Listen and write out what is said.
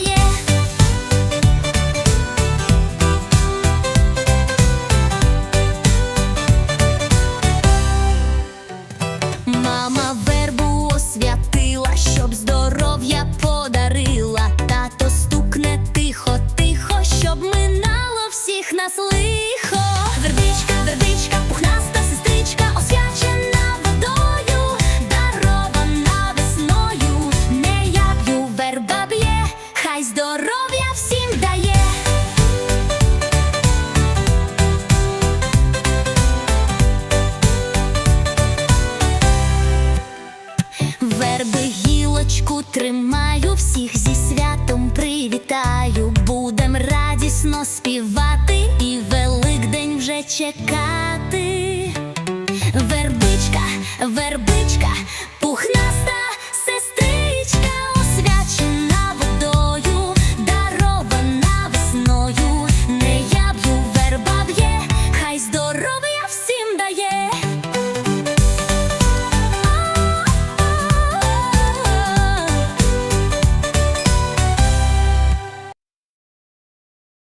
їм. Мама вербу освятила, щоб здоров'я подарила, тато стукне тихо, тихо, щоб минало всіх нас лихо. Гілочку тримаю, всіх зі святом привітаю. Будем радісно співати і Великдень вже чекати. Вербичка, вербичка, пухнаста